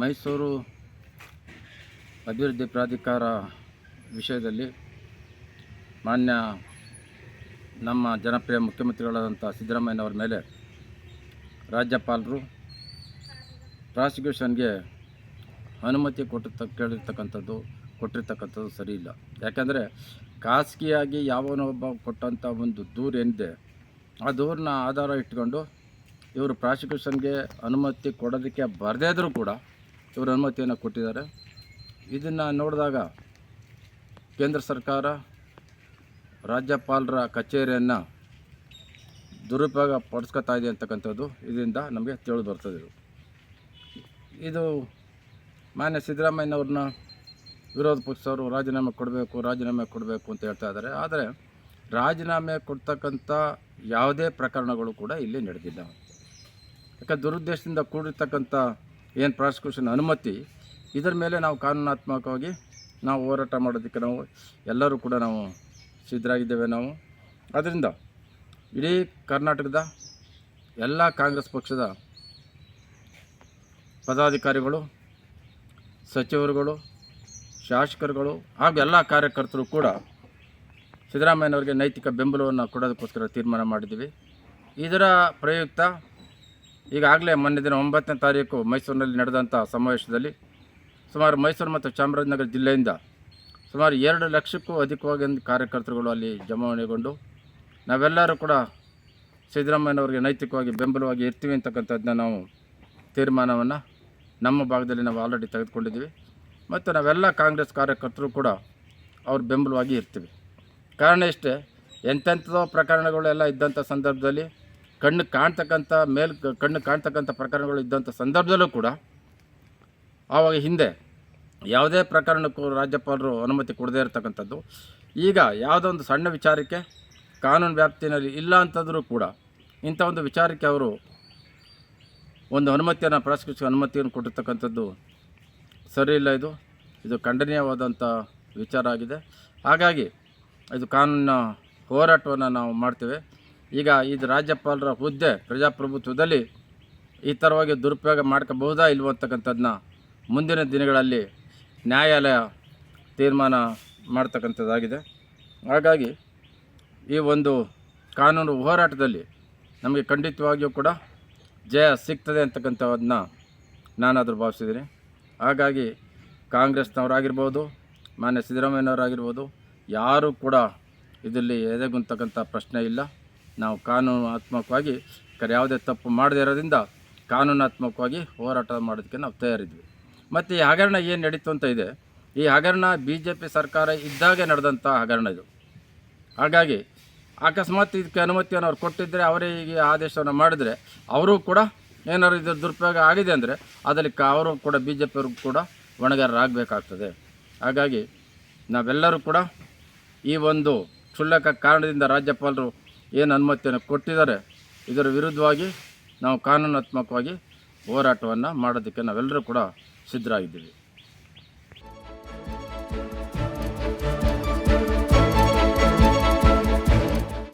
ಮೈಸೂರು ಅಭಿವೃದ್ಧಿ ಪ್ರಾಧಿಕಾರ ವಿಷಯದಲ್ಲಿ ಮಾನ್ಯ ನಮ್ಮ ಜನಪ್ರಿಯ ಮುಖ್ಯಮಂತ್ರಿಗಳಾದಂಥ ಸಿದ್ದರಾಮಯ್ಯನವರ ಮೇಲೆ ರಾಜ್ಯಪಾಲರು ಪ್ರಾಸಿಕ್ಯೂಷನ್ಗೆ ಅನುಮತಿ ಕೊಟ್ಟಿರ್ತ ಕೇಳಿರ್ತಕ್ಕಂಥದ್ದು, ಕೊಟ್ಟಿರ್ತಕ್ಕಂಥದ್ದು ಸರಿ ಇಲ್ಲ ಯಾಕೆಂದರೆ ಖಾಸಗಿಯಾಗಿ ಯಾವನೊಬ್ಬ ಕೊಟ್ಟಂಥ ಒಂದು ದೂರು ಏನಿದೆ, ಆ ದೂರನ್ನ ಆಧಾರ ಇಟ್ಕೊಂಡು ಇವರು ಪ್ರಾಸಿಕ್ಯೂಷನ್ಗೆ ಅನುಮತಿ ಕೊಡೋದಕ್ಕೆ ಬರದೇ ಇದ್ದರೂ ಕೂಡ ಇವರು ಅನುಮತಿಯನ್ನು ಕೊಟ್ಟಿದ್ದಾರೆ. ಇದನ್ನು ನೋಡಿದಾಗ ಕೇಂದ್ರ ಸರ್ಕಾರ ರಾಜ್ಯಪಾಲರ ಕಚೇರಿಯನ್ನು ದುರುಪಯೋಗ ಪಡಿಸ್ಕೊತಾ ಇದೆ ಅಂತಕ್ಕಂಥದ್ದು ಇದರಿಂದ ನಮಗೆ ತಿಳಿದು ಬರ್ತದೆ ಇದು ಮಾನ್ಯ ಸಿದ್ದರಾಮಯ್ಯನವ್ರನ್ನ ವಿರೋಧ ಪಕ್ಷದವರು ರಾಜೀನಾಮೆ ಕೊಡಬೇಕು ರಾಜೀನಾಮೆ ಕೊಡಬೇಕು ಅಂತ ಹೇಳ್ತಾ ಇದ್ದಾರೆ. ಆದರೆ ರಾಜೀನಾಮೆ ಕೊಡ್ತಕ್ಕಂಥ ಯಾವುದೇ ಪ್ರಕರಣಗಳು ಕೂಡ ಇಲ್ಲಿ ನಡೆದಿಲ್ಲ. ಯಾಕಂದ್ರೆ ದುರುದ್ದೇಶದಿಂದ ಕೂಡಿರ್ತಕ್ಕಂಥ ಏನು ಪ್ರಾಸಿಕ್ಯೂಷನ್ ಅನುಮತಿ, ಇದರ ಮೇಲೆ ನಾವು ಕಾನೂನಾತ್ಮಕವಾಗಿ ನಾವು ಹೋರಾಟ ಮಾಡೋದಕ್ಕೆ ನಾವು ಎಲ್ಲರೂ ಕೂಡ ನಾವು ಸಿದ್ಧರಾಗಿದ್ದೇವೆ ನಾವು. ಅದರಿಂದ ಇಡೀ ಕರ್ನಾಟಕದ ಎಲ್ಲ ಕಾಂಗ್ರೆಸ್ ಪಕ್ಷದ ಪದಾಧಿಕಾರಿಗಳು, ಸಚಿವರುಗಳು, ಶಾಸಕರುಗಳು ಹಾಗೂ ಎಲ್ಲ ಕಾರ್ಯಕರ್ತರು ಕೂಡ ಸಿದ್ದರಾಮಯ್ಯನವರಿಗೆ ನೈತಿಕ ಬೆಂಬಲವನ್ನು ಕೊಡೋದಕ್ಕೋಸ್ಕರ ತೀರ್ಮಾನ ಮಾಡಿದ್ದೀವಿ. ಇದರ ಪ್ರಯುಕ್ತ ಈಗಾಗಲೇ ಮೊನ್ನೆ ದಿನ ಒಂಬತ್ತನೇ ತಾರೀಕು ಮೈಸೂರಿನಲ್ಲಿ ನಡೆದಂಥ ಸಮಾವೇಶದಲ್ಲಿ ಸುಮಾರು ಮೈಸೂರು ಮತ್ತು ಚಾಮರಾಜನಗರ ಜಿಲ್ಲೆಯಿಂದ ಸುಮಾರು ಎರಡು ಲಕ್ಷಕ್ಕೂ ಅಧಿಕವಾಗಿ ಕಾರ್ಯಕರ್ತರುಗಳು ಅಲ್ಲಿ ಜಮಾವಣೆಗೊಂಡು ನಾವೆಲ್ಲರೂ ಕೂಡ ಸಿದ್ದರಾಮಯ್ಯನವರಿಗೆ ನೈತಿಕವಾಗಿ ಬೆಂಬಲವಾಗಿ ಇರ್ತೀವಿ ಅಂತಕ್ಕಂಥದ್ದನ್ನ ನಾವು ತೀರ್ಮಾನವನ್ನು ನಮ್ಮ ಭಾಗದಲ್ಲಿ ನಾವು ಆಲ್ರೆಡಿ ತೆಗೆದುಕೊಂಡಿದ್ದೀವಿ. ಮತ್ತು ನಾವೆಲ್ಲ ಕಾಂಗ್ರೆಸ್ ಕಾರ್ಯಕರ್ತರು ಕೂಡ ಅವ್ರ ಬೆಂಬಲವಾಗಿ ಇರ್ತೀವಿ. ಕಾರಣ ಇಷ್ಟೇ, ಎಂತೆಂಥದೋ ಪ್ರಕರಣಗಳೆಲ್ಲ ಇದ್ದಂಥ ಸಂದರ್ಭದಲ್ಲಿ ಕಣ್ಣು ಕಾಣ್ತಕ್ಕಂಥ ಮೇಲ್ ಕಣ್ಣು ಕಾಣ್ತಕ್ಕಂಥ ಪ್ರಕರಣಗಳು ಇದ್ದಂಥ ಸಂದರ್ಭದಲ್ಲೂ ಕೂಡ ಆವಾಗ ಹಿಂದೆ ಯಾವುದೇ ಪ್ರಕರಣಕ್ಕೂ ರಾಜ್ಯಪಾಲರು ಅನುಮತಿ ಕೊಡದೇ ಇರತಕ್ಕಂಥದ್ದು. ಈಗ ಯಾವುದೋ ಒಂದು ಸಣ್ಣ ವಿಚಾರಕ್ಕೆ ಕಾನೂನು ವ್ಯಾಪ್ತಿಯಲ್ಲಿ ಇಲ್ಲ ಅಂತಂದರೂ ಕೂಡ ಇಂಥ ಒಂದು ವಿಚಾರಕ್ಕೆ ಅವರು ಒಂದು ಅನುಮತಿಯನ್ನು ಪ್ರಾಸಿಕ್ಯೂಷನ್ ಅನುಮತಿಯನ್ನು ಕೊಟ್ಟಿರ್ತಕ್ಕಂಥದ್ದು ಸರಿ ಇಲ್ಲ ಇದು. ಇದು ಖಂಡನೀಯವಾದಂಥ ವಿಚಾರ ಆಗಿದೆ. ಹಾಗಾಗಿ ಇದು ಕಾನೂನಿನ ಹೋರಾಟವನ್ನು ನಾವು ಮಾಡ್ತೇವೆ. ಈಗ ಇದು ರಾಜ್ಯಪಾಲರ ಹುದ್ದೆ ಪ್ರಜಾಪ್ರಭುತ್ವದಲ್ಲಿ ಈ ಥರವಾಗಿ ದುರುಪಯೋಗ ಮಾಡ್ಕೋಬಹುದಾ ಇಲ್ವೋ ಅಂತಕ್ಕಂಥದ್ದನ್ನ ಮುಂದಿನ ದಿನಗಳಲ್ಲಿ ನ್ಯಾಯಾಲಯ ತೀರ್ಮಾನ ಮಾಡ್ತಕ್ಕಂಥದ್ದಾಗಿದೆ. ಹಾಗಾಗಿ ಈ ಒಂದು ಕಾನೂನು ಹೋರಾಟದಲ್ಲಿ ನಮಗೆ ಖಂಡಿತವಾಗಿಯೂ ಕೂಡ ಜಯ ಸಿಗ್ತದೆ ಅಂತಕ್ಕಂಥದನ್ನ ನಾನಾದರೂ ಭಾವಿಸಿದ್ದೀನಿ. ಹಾಗಾಗಿ ಕಾಂಗ್ರೆಸ್ನವರಾಗಿರ್ಬೋದು, ಮಾನ್ಯ ಸಿದ್ದರಾಮಯ್ಯನವರಾಗಿರ್ಬೋದು, ಯಾರೂ ಕೂಡ ಇದರಲ್ಲಿ ಎದೆಗುಂತಕ್ಕಂಥ ಪ್ರಶ್ನೆ ಇಲ್ಲ. ನಾವು ಕಾನೂನಾತ್ಮಕವಾಗಿ ಯಾವುದೇ ತಪ್ಪು ಮಾಡದೇ ಇರೋದ್ರಿಂದ ಕಾನೂನಾತ್ಮಕವಾಗಿ ಹೋರಾಟ ಮಾಡೋದಕ್ಕೆ ನಾವು ತಯಾರಿದ್ವಿ. ಮತ್ತು ಈ ಹಗರಣ ಏನು ನಡೀತು ಅಂತ ಇದೆ. ಈ ಹಗರಣ ಬಿ ಜೆ ಪಿ ಸರ್ಕಾರ ಇದ್ದಾಗೆ ನಡೆದಂಥ ಹಗರಣ ಇದು. ಹಾಗಾಗಿ ಅಕಸ್ಮಾತ್ ಇದಕ್ಕೆ ಅನುಮತಿಯನ್ನು ಅವ್ರು ಕೊಟ್ಟಿದ್ದರೆ ಅವರೇ ಈಗ ಆದೇಶವನ್ನು ಮಾಡಿದರೆ, ಅವರು ಕೂಡ ಏನಾದ್ರು ಇದು ದುರುಪಯೋಗ ಆಗಿದೆ ಅಂದರೆ ಅದರಲ್ಲಿ ಅವರು ಕೂಡ ಬಿ ಜೆ ಪಿಯವ್ರಿಗೂ ಕೂಡ ಒಣಗಾರರಾಗಬೇಕಾಗ್ತದೆ ಹಾಗಾಗಿ ನಾವೆಲ್ಲರೂ ಕೂಡ ಈ ಒಂದು ಕ್ಷುಲ್ಲಕ ಕಾರಣದಿಂದ ರಾಜ್ಯಪಾಲರು ಏನು ಅನುಮತಿಯನ್ನು ಕೊಟ್ಟಿದ್ದಾರೆ? ಇದರ ವಿರುದ್ಧವಾಗಿ ನಾವು ಕಾನೂನಾತ್ಮಕವಾಗಿ ಹೋರಾಟವನ್ನು ಮಾಡೋದಕ್ಕೆ ನಾವೆಲ್ಲರೂ ಕೂಡ ಸಿದ್ಧರಾಗಿದ್ದೀವಿ.